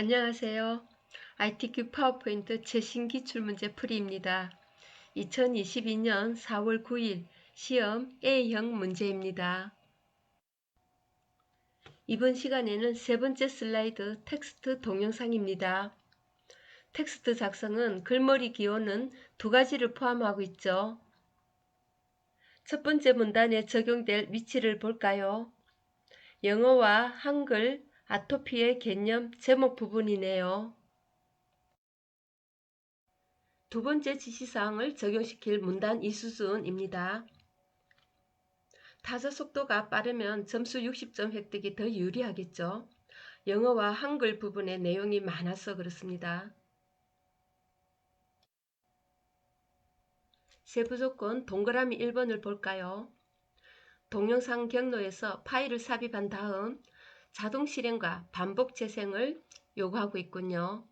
안녕하세요. ITQ 파워포인트 최신 기 출문제 풀이입니다. 2022년 4월 9일 시험 A형 문제입니다. 이번 시간에는 세 번째 슬라이드 텍스트 동영상입니다. 텍스트 작성은 글머리 기호는 두 가지를 포함하고 있죠. 첫 번째 문단에 적용될 위치를 볼까요? 영어와 한글, 아토피의 개념 제목 부분이네요. 두 번째 지시사항을 적용시킬 문단 이수순입니다. 타자 속도가 빠르면 점수 60점 획득이 더 유리하겠죠. 영어와 한글 부분의 내용이 많아서 그렇습니다. 세부 조건 동그라미 1번을 볼까요? 동영상 경로에서 파일을 삽입한 다음 자동 실행과 반복 재생을 요구하고 있군요.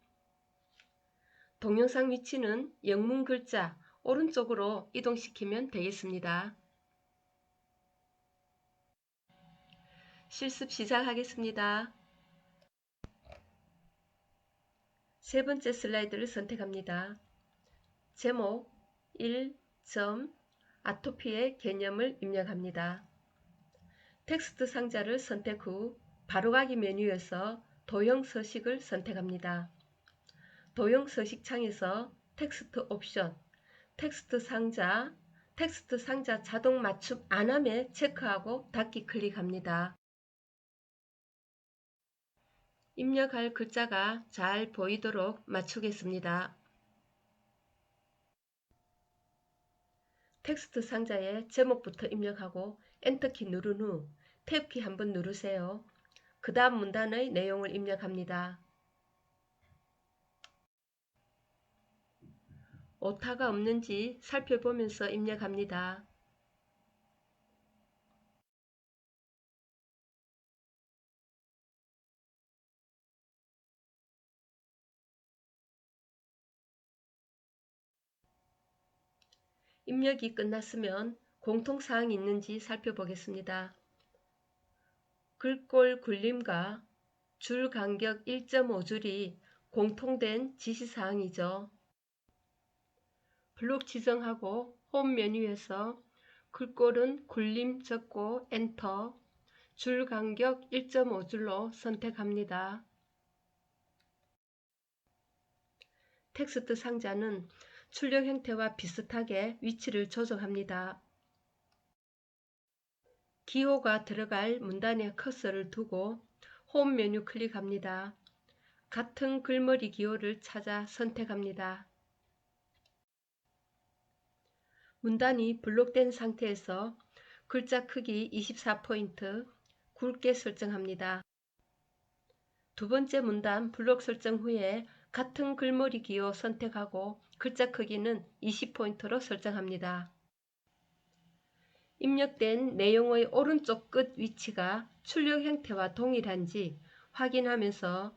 동영상 위치는 영문 글자 오른쪽으로 이동시키면 되겠습니다. 실습 시작하겠습니다. 세 번째 슬라이드를 선택합니다. 제목 1점 아토피의 개념을 입력합니다. 텍스트 상자를 선택 후 바로가기 메뉴에서 도형 서식을 선택합니다. 도형 서식 창에서 텍스트 옵션, 텍스트 상자, 텍스트 상자 자동 맞춤 안함에 체크하고 닫기 클릭합니다. 입력할 글자가 잘 보이도록 맞추겠습니다. 텍스트 상자에 제목부터 입력하고 엔터키 누른 후 탭키 한번 누르세요. 그 다음 문단의 내용을 입력합니다. 오타가 없는지 살펴보면서 입력합니다. 입력이 끝났으면 공통사항이 있는지 살펴보겠습니다. 글꼴 굴림과 줄 간격 1.5줄이 공통된 지시사항이죠. 블록 지정하고 홈 메뉴에서 글꼴은 굴림 적고 엔터, 줄 간격 1.5줄로 선택합니다. 텍스트 상자는 출력 형태와 비슷하게 위치를 조정합니다. 기호가 들어갈 문단에 커서를 두고 홈 메뉴 클릭합니다. 같은 글머리 기호를 찾아 선택합니다. 문단이 블록된 상태에서 글자 크기 24포인트 굵게 설정합니다. 두 번째 문단 블록 설정 후에 같은 글머리 기호 선택하고 글자 크기는 20포인트로 설정합니다. 입력된 내용의 오른쪽 끝 위치가 출력 형태와 동일한지 확인하면서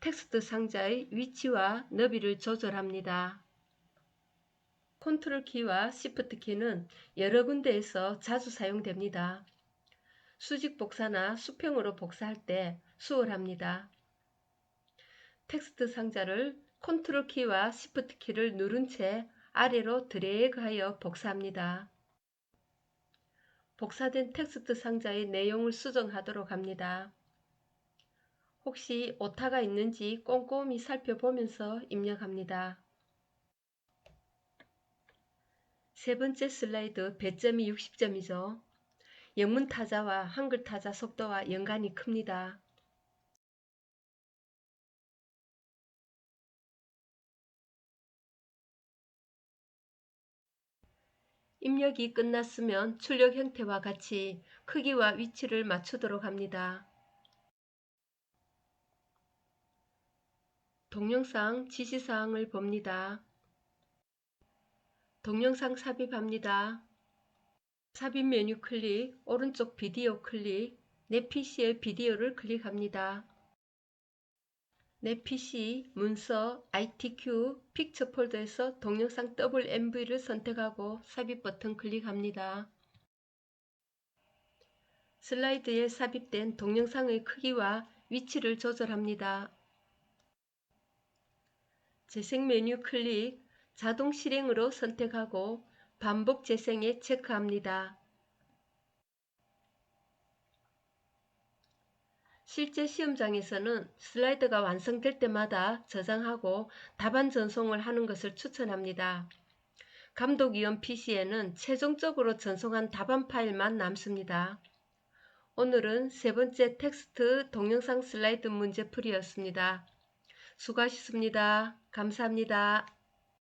텍스트 상자의 위치와 너비를 조절합니다. 컨트롤 키와 시프트 키는 여러 군데에서 자주 사용됩니다. 수직 복사나 수평으로 복사할 때 수월합니다. 텍스트 상자를 컨트롤 키와 시프트 키를 누른 채 아래로 드래그하여 복사합니다. 복사된 텍스트 상자의 내용을 수정하도록 합니다. 혹시 오타가 있는지 꼼꼼히 살펴보면서 입력합니다. 세 번째 슬라이드 배점이 60점이죠. 영문 타자와 한글 타자 속도와 연관이 큽니다. 입력이 끝났으면 출력 형태와 같이 크기와 위치를 맞추도록 합니다. 동영상 지시사항을 봅니다. 동영상 삽입합니다. 삽입 메뉴 클릭, 오른쪽 비디오 클릭, 내 PC의 비디오를 클릭합니다. 내 PC, 문서, ITQ, 픽처 폴더에서 동영상 WMV를 선택하고 삽입 버튼 클릭합니다. 슬라이드에 삽입된 동영상의 크기와 위치를 조절합니다. 재생 메뉴 클릭, 자동 실행으로 선택하고 반복 재생에 체크합니다. 실제 시험장에서는 슬라이드가 완성될 때마다 저장하고 답안 전송을 하는 것을 추천합니다. 감독위원 PC에는 최종적으로 전송한 답안 파일만 남습니다. 오늘은 세 번째 텍스트 동영상 슬라이드 문제풀이였습니다. 수고하셨습니다. 감사합니다.